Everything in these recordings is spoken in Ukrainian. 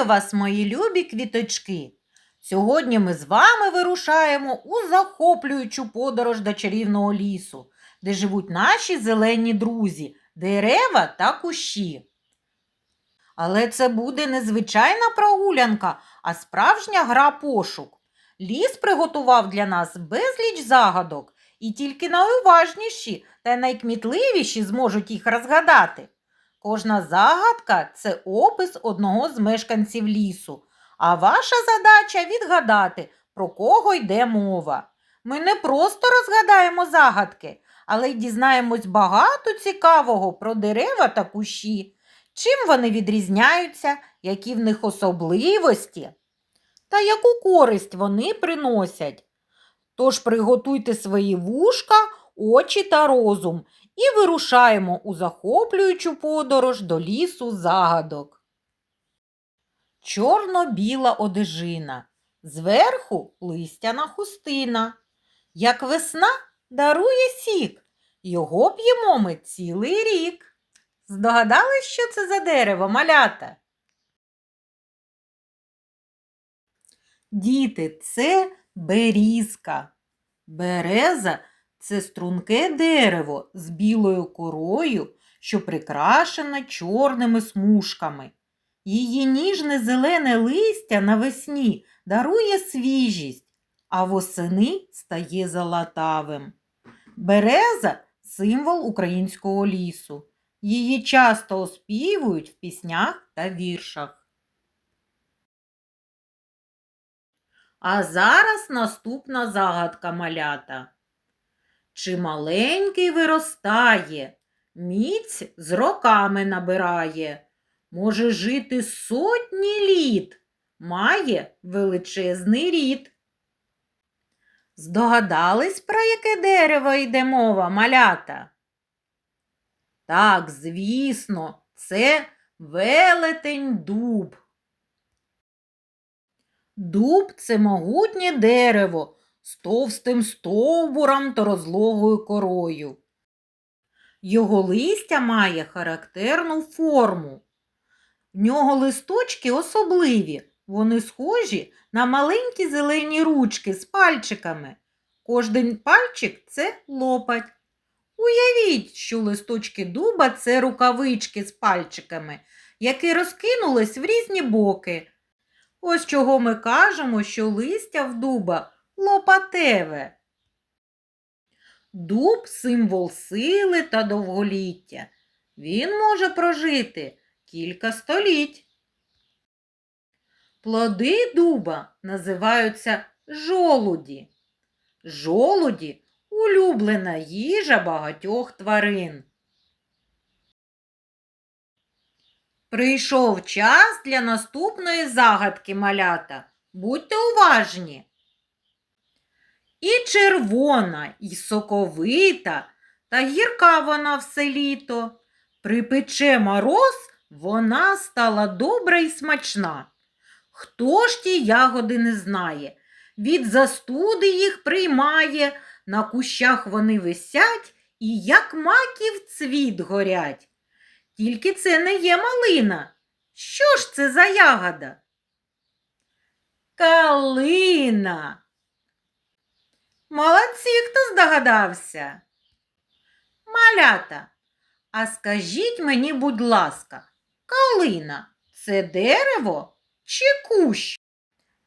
Вітаю вас, мої любі квіточки! Сьогодні ми з вами вирушаємо у захоплюючу подорож до чарівного лісу, де живуть наші зелені друзі, дерева та кущі. Але це буде не звичайна прогулянка, а справжня гра пошук. Ліс приготував для нас безліч загадок, і тільки найуважніші та найкмітливіші зможуть їх розгадати. Кожна загадка це опис одного з мешканців лісу, а ваша задача відгадати, про кого йде мова. Ми не просто розгадаємо загадки, але й дізнаємось багато цікавого про дерева та кущі, чим вони відрізняються, які в них особливості та яку користь вони приносять. Тож приготуйте свої вушка, очі та розум і вирушаємо у захоплюючу подорож до лісу загадок. Чорно-біла одежина, зверху листяна хустина. Як весна дарує сік, його п'ємо ми цілий рік. Здогадались, що це за дерево, малята? Діти, це берізка. Береза це струнке дерево з білою корою, що прикрашене чорними смужками. Її ніжне зелене листя навесні дарує свіжість, а восени стає золотавим. Береза символ українського лісу. Її часто оспівують в піснях та віршах. А зараз наступна загадка малята. Чи маленький виростає, міць з роками набирає, може жити сотні літ, має величезний рід. Здогадались, про яке дерево йде мова, малята? Так, звісно, це велетень дуб. Дуб це могутнє дерево з товстим стовбуром та розлогою корою. Його листя має характерну форму. В нього листочки особливі, вони схожі на маленькі зелені ручки з пальчиками. Кожен пальчик це лопать. Уявіть, що листочки дуба це рукавички з пальчиками, які розкинулись в різні боки. Ось чого ми кажемо, що листя в дуба лопатеве. Дуб символ сили та довголіття. Він може прожити кілька століть. Плоди дуба називаються жолуді. Жолуді улюблена їжа багатьох тварин. Прийшов час для наступної загадки малята. Будьте уважні. І червона, і соковита, та гірка вона все літо. Припече мороз, вона стала добра і смачна. Хто ж ті ягоди не знає? Від застуди їх приймає, на кущах вони висять і, як маків цвіт горять. Тільки це не є малина. Що ж це за ягода? Калина. Молодці, хто здогадався? Малята, а скажіть мені, будь ласка, калина це дерево чи кущ?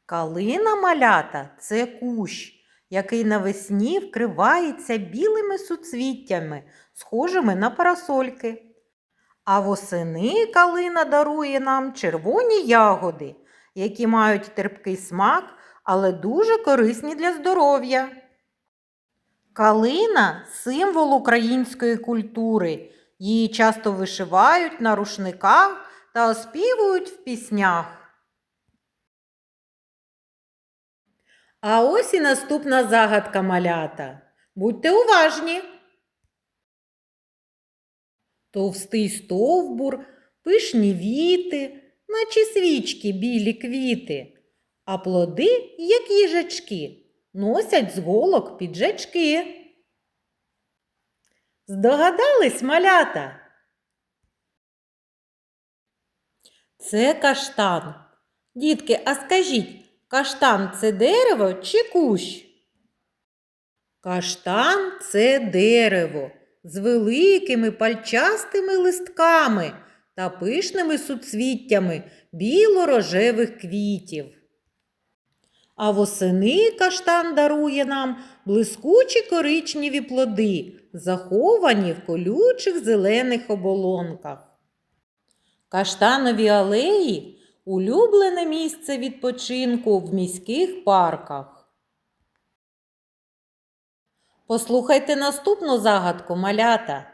Калина малята це кущ, який навесні вкривається білими суцвіттями, схожими на парасольки. А восени калина дарує нам червоні ягоди, які мають терпкий смак, але дуже корисні для здоров'я. Калина символ української культури. Її часто вишивають на рушниках та оспівують в піснях. А ось і наступна загадка малята. Будьте уважні. Товстий стовбур, пишні віти, наче свічки білі квіти, а плоди, як їжачки, носять з голок піджачки. Здогадались, малята? Це каштан. Дітки, а скажіть, каштан це дерево чи кущ? Каштан це дерево з великими пальчастими листками та пишними суцвіттями біло-рожевих квітів. А восени каштан дарує нам блискучі коричневі плоди, заховані в колючих зелених оболонках. Каштанові алеї улюблене місце відпочинку в міських парках. Послухайте наступну загадку малята.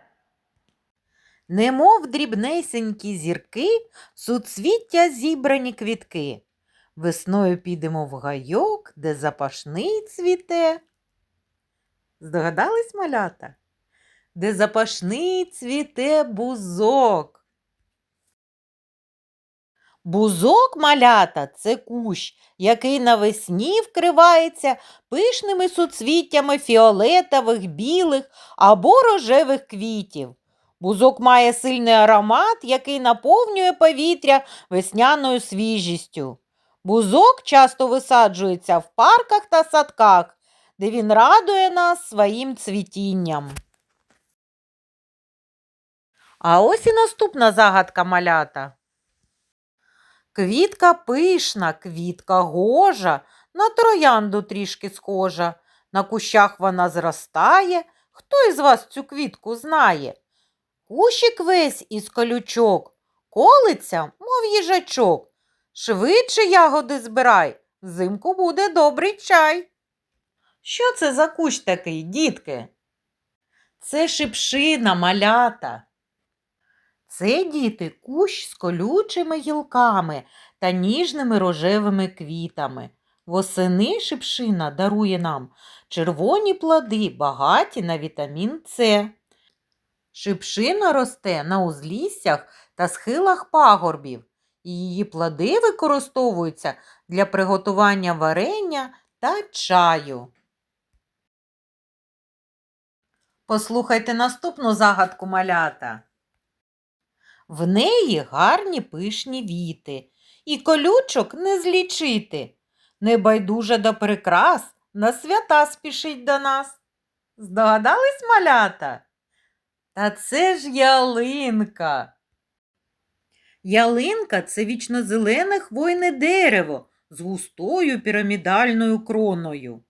Немов дрібнесенькі зірки, суцвіття зібрані квітки. Весною підемо в гайок, де запашний цвіте. Здогадались малята? Де запашний цвіте бузок. Бузок малята це кущ, який навесні вкривається пишними суцвіттями фіолетових, білих або рожевих квітів. Бузок має сильний аромат, який наповнює повітря весняною свіжістю. Бузок часто висаджується в парках та садках, де він радує нас своїм цвітінням. А ось і наступна загадка малята. Квітка пишна, квітка гожа, на троянду трішки схожа. На кущах вона зростає. Хто із вас цю квітку знає? Кущик весь із колючок, колиться, мов їжачок. Швидше ягоди збирай, взимку буде добрий чай. Що це за кущ такий, дітки? Це шипшина малята. Це діти кущ з колючими гілками та ніжними рожевими квітами. Восени шипшина дарує нам червоні плоди, багаті на вітамін С. Шипшина росте на узліссях та схилах пагорбів. Її плоди використовуються для приготування варення та чаю. Послухайте наступну загадку малята. В неї гарні пишні віти, і колючок не злічити. Небайдужа до прикрас на свята спішить до нас. Здогадались малята? Та це ж ялинка. Ялинка це вічнозелене хвойне дерево з густою пірамідальною кроною.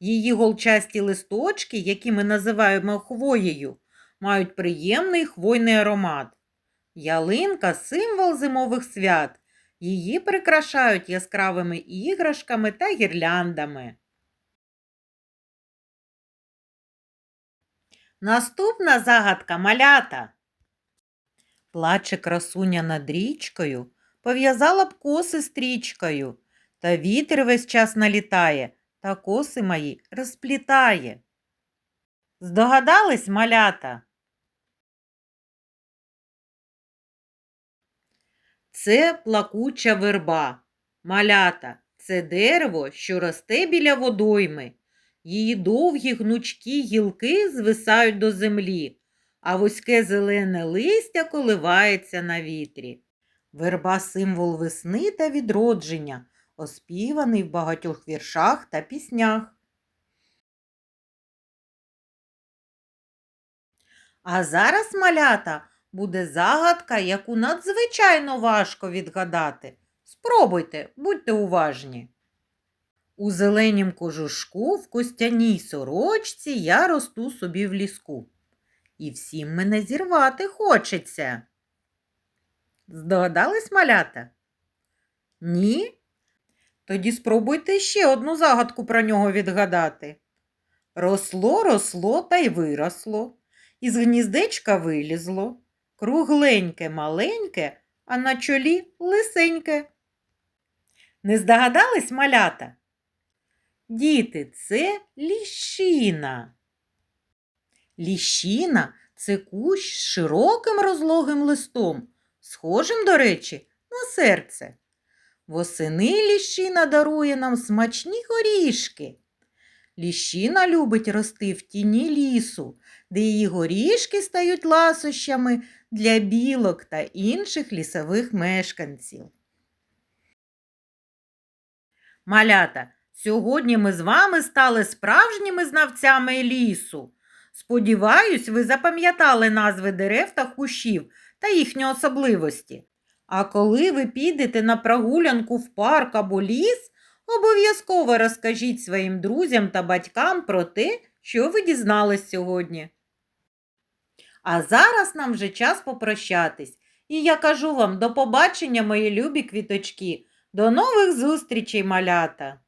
Її голчасті листочки, які ми називаємо хвоєю, мають приємний хвойний аромат. Ялинка символ зимових свят. Її прикрашають яскравими іграшками та гірляндами. Наступна загадка малята. Плаче красуня над річкою, пов'язала б коси стрічкою, та вітер весь час налітає, та коси мої розплітає. Здогадались малята? Це плакуча верба. Малята це дерево, що росте біля водойми. Її довгі гнучкі гілки звисають до землі, а вузьке зелене листя коливається на вітрі. Верба символ весни та відродження, оспіваний в багатьох віршах та піснях. А зараз, малята, буде загадка, яку надзвичайно важко відгадати. Спробуйте, будьте уважні. У зеленім кожушку в костяній сорочці я росту собі в ліску. І всім мене зірвати хочеться. Здогадались малята? Ні? Тоді спробуйте ще одну загадку про нього відгадати. Росло, росло та й виросло, із гніздечка вилізло, кругленьке, маленьке, а на чолі лисеньке. Не здогадались малята? Діти, це ліщина. Ліщина це кущ з широким розлогим листом, схожим, до речі, на серце. Восени ліщина дарує нам смачні горішки. Ліщина любить рости в тіні лісу, де її горішки стають ласощами для білок та інших лісових мешканців. Малята, сьогодні ми з вами стали справжніми знавцями лісу. Сподіваюсь, ви запам'ятали назви дерев та кущів та їхні особливості. А коли ви підете на прогулянку в парк або ліс, обов'язково розкажіть своїм друзям та батькам про те, що ви дізнались сьогодні. А зараз нам вже час попрощатись. І я кажу вам до побачення, мої любі квіточки. До нових зустрічей, малята!